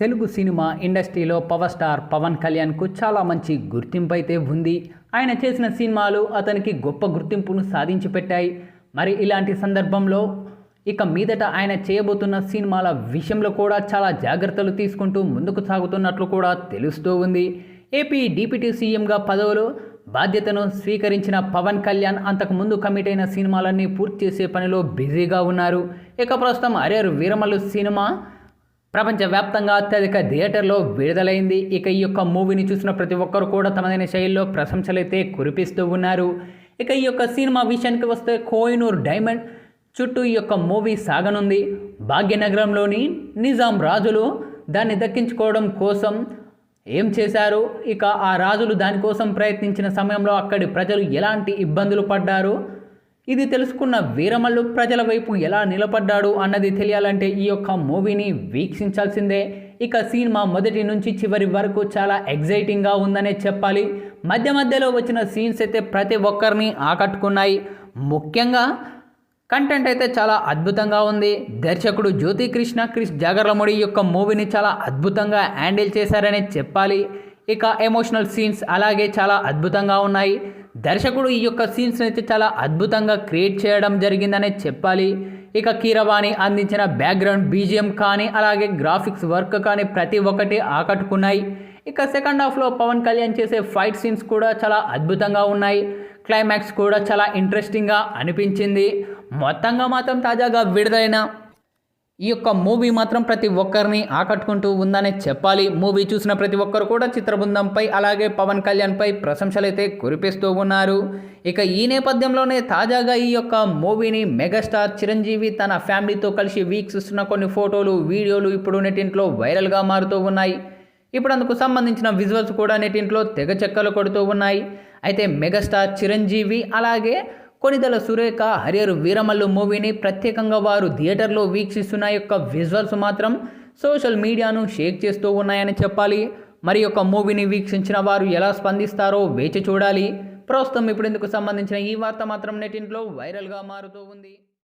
Telugu cinema ఇండస్ట్రీలో power star Pawan కళ్యాణ్కు చాలా మంచి గుర్తింపు అయితే ఉంది. ఆయన చేసిన సినిమాలు అతనికి గొప్ప గుర్తింపును సాధించి పెట్టాయి. మరి ఇలాంటి సందర్భంలో ఇక మీదట ఆయన చేయబోతున్న సినిమాల విషయంలో కూడా చాలా జాగ్రత్తలు తీసుకుంటూ ముందుకు సాగుతున్నట్లు కూడా తెలుస్తూ ఉంది. ఏపీ డిప్యూటీ సీఎంగా పదవులు బాధ్యతను స్వీకరించిన పవన్ కళ్యాణ్ అంతకుముందు కమిట్ అయిన సినిమాలన్నీ పూర్తి చేసే పనిలో బిజీగా ఉన్నారు. ఇక ప్రస్తుతం అరేరు వీరమల్లు సినిమా ప్రపంచవ్యాప్తంగా అత్యధిక థియేటర్లో విడుదలైంది. ఇక ఈ యొక్క మూవీని చూసిన ప్రతి ఒక్కరు కూడా తమదైన శైలిలో ప్రశంసలైతే కురిపిస్తూ ఉన్నారు. ఇక ఈ యొక్క సినిమా విషయానికి వస్తే కోయినూర్ డైమండ్ చుట్టూ ఈ యొక్క మూవీ సాగనుంది. భాగ్యనగరంలోని నిజాం రాజులు దాన్ని దక్కించుకోవడం కోసం ఏం చేశారు? ఇక ఆ రాజులు దానికోసం ప్రయత్నించిన సమయంలో అక్కడి ప్రజలు ఎలాంటి ఇబ్బందులు పడ్డారు? ఇది తెలుసుకున్న వీరమల్లు ప్రజల వైపు ఎలా నిలబడ్డాడు అన్నది తెలియాలంటే ఈ యొక్క మూవీని వీక్షించాల్సిందే. ఇక సినిమా మొదటి నుంచి చివరి వరకు చాలా ఎగ్జైటింగ్గా ఉందనే చెప్పాలి. మధ్య మధ్యలో వచ్చిన సీన్స్ అయితే ప్రతి ఒక్కరిని ఆకట్టుకున్నాయి. ముఖ్యంగా కంటెంట్ అయితే చాలా అద్భుతంగా ఉంది. దర్శకుడు జ్యోతి కృష్ణ క్రిష్ జాగర్లముడి యొక్క మూవీని చాలా అద్భుతంగా హ్యాండిల్ చేశారని చెప్పాలి. ఇక ఎమోషనల్ సీన్స్ అలాగే చాలా అద్భుతంగా ఉన్నాయి. దర్శకుడు ఈ యొక్క సీన్స్ అయితే చాలా అద్భుతంగా క్రియేట్ చేయడం జరిగిందనే చెప్పాలి. ఇక కీరవాణి అందించిన బ్యాక్గ్రౌండ్ బీజిఎం కానీ అలాగే గ్రాఫిక్స్ వర్క్ కానీ ప్రతి ఒక్కటి ఆకట్టుకున్నాయి. ఇక సెకండ్ హాఫ్లో పవన్ కళ్యాణ్ చేసే ఫైట్ సీన్స్ కూడా చాలా అద్భుతంగా ఉన్నాయి. క్లైమాక్స్ కూడా చాలా ఇంట్రెస్టింగ్గా అనిపించింది. మొత్తంగా మాత్రం తాజాగా విడుదలైన ఈ యొక్క మూవీ మాత్రం ప్రతి ఒక్కరిని ఆకట్టుకుంటూ ఉందనే చెప్పాలి. మూవీ చూసిన ప్రతి ఒక్కరు కూడా చిత్రబృందంపై అలాగే పవన్ కళ్యాణ్పై ప్రశంసలైతే కురిపిస్తూ ఉన్నారు. ఇక ఈ నేపథ్యంలోనే తాజాగా ఈ యొక్క మూవీని మెగాస్టార్ చిరంజీవి తన ఫ్యామిలీతో కలిసి వీక్షిస్తున్న కొన్ని ఫోటోలు వీడియోలు ఇప్పుడు నెటింట్లో వైరల్గా మారుతూ ఉన్నాయి. ఇప్పుడు అందుకు సంబంధించిన విజువల్స్ కూడా నెటింట్లో తెగ చెక్కలు కొడుతూ ఉన్నాయి. అయితే మెగాస్టార్ చిరంజీవి అలాగే కొనిదల సురేఖ హరియరు వీరమల్లు మూవీని ప్రత్యేకంగా వారు థియేటర్లో వీక్షిస్తున్న యొక్క విజువల్స్ మాత్రం సోషల్ మీడియాను షేక్ చేస్తూ ఉన్నాయని చెప్పాలి. మరి యొక్క మూవీని వీక్షించిన వారు ఎలా స్పందిస్తారో వేచి చూడాలి. ప్రస్తుతం ఇప్పుడు ఇందుకు సంబంధించిన ఈ వార్త మాత్రం నెటింట్లో వైరల్గా మారుతూ ఉంది.